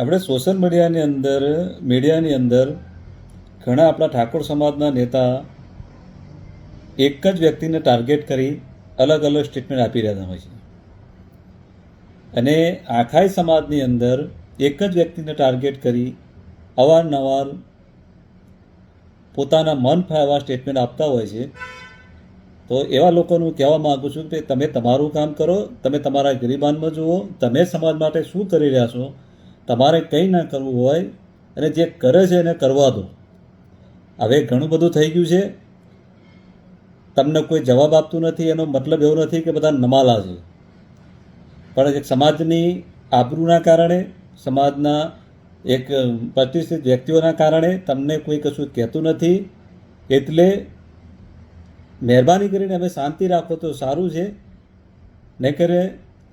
આપણે સોશિયલ મીડિયાની અંદર મીડિયાની અંદર ઘણા આપણા ઠાકોર સમાજના નેતા એક જ વ્યક્તિને ટાર્ગેટ કરી અલગ અલગ સ્ટેટમેન્ટ આપી રહ્યા હોય છે. અને આખાઈ સમાજની અંદર એક જ વ્યક્તિને ટાર્ગેટ કરી અવારનવાર પોતાના મન ફાવા સ્ટેટમેન્ટ આપતા હોય છે. તો એવા લોકોને હું કહેવા માગું છું કે તમે તમારું કામ કરો, તમે તમારા ગરીબાનમાં જુઓ, તમે સમાજ માટે શું કરી રહ્યા છો તમારે કંઈ ના કરવું હોય અને જે કરે છે એને કરવા દો. હવે ઘણું બધું થઈ ગયું છે. તમને કોઈ જવાબ આપતું નથી, એનો મતલબ એવો નથી કે બધા નમાલા છે. પણ એક સમાજની આબરૂના કારણે, સમાજના એક પ્રતિષ્ઠિત વ્યક્તિઓના કારણે તમને કોઈ કશું કહેતું નથી. એટલે મહેરબાની કરીને હવે શાંતિ રાખો તો સારું છે. નહીં કરે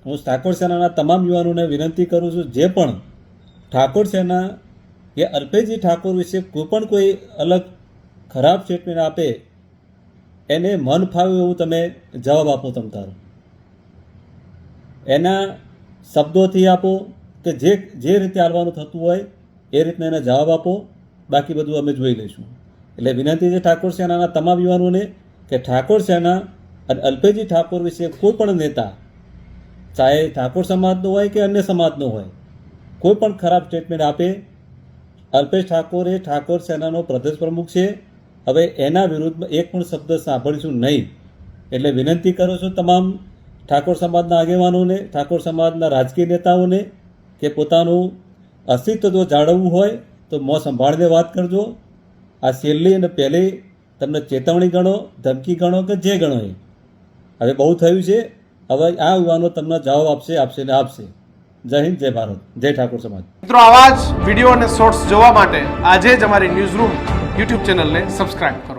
હું ઠાકોર સેનાના તમામ યુવાનોને વિનંતી કરું છું, જે પણ ઠાકોર સેના કે અલ્પેજી ઠાકોર વિશે કોઈ પણ કોઈ અલગ ખરાબ સ્ટેટમેન્ટ આપે, એને મન ફાવે એવું તમે જવાબ આપો તમ તારો. એના શબ્દોથી આપો કે જે જે રીતે આવવાનું થતું હોય, એ રીતના એને જવાબ આપો. બાકી બધું અમે જોઈ લઈશું. એટલે વિનંતી છે ઠાકોર સેનાના તમામ યુવાનોને કે ઠાકોર સેના અને અલ્પેજી ઠાકોર વિશે કોઈ પણ નેતા, ચાહે ઠાકોર સમાજનો હોય કે અન્ય સમાજનો હોય કોઈ પણ ખરાબ સ્ટેટમેન્ટ આપે, અલ્પેશ ઠાકોર એ ઠાકોર સેનાનો પ્રદેશ પ્રમુખ છે. હવે એના વિરુદ્ધમાં એક પણ શબ્દ સાંભળીશું નહીં. એટલે વિનંતી કરું છું તમામ ઠાકોર સમાજના આગેવાનોને, ઠાકોર સમાજના રાજકીય નેતાઓને કે પોતાનું અસ્તિત્વ જો જાળવવું હોય તો મોં સંભાળીને વાત કરજો. આ છેલ્લી અને પહેલી તમને ચેતવણી ગણો, ધમકી ગણો કે જે ગણો એ. હવે બહુ થયું છે. હવે આ યુવાનો તમને જવાબ આપશે આપશે ને આપશે. જય હિન્દ, જય ભારત, જય ઠાકોર સમાજ. મિત્રો, આવા જ વીડિયો અને શોર્ટ્સ જોવા માટે આજે જ અમારી ન્યૂઝ રૂમ યુટ્યુબ ચેનલને સબસ્ક્રાઇબ કરો.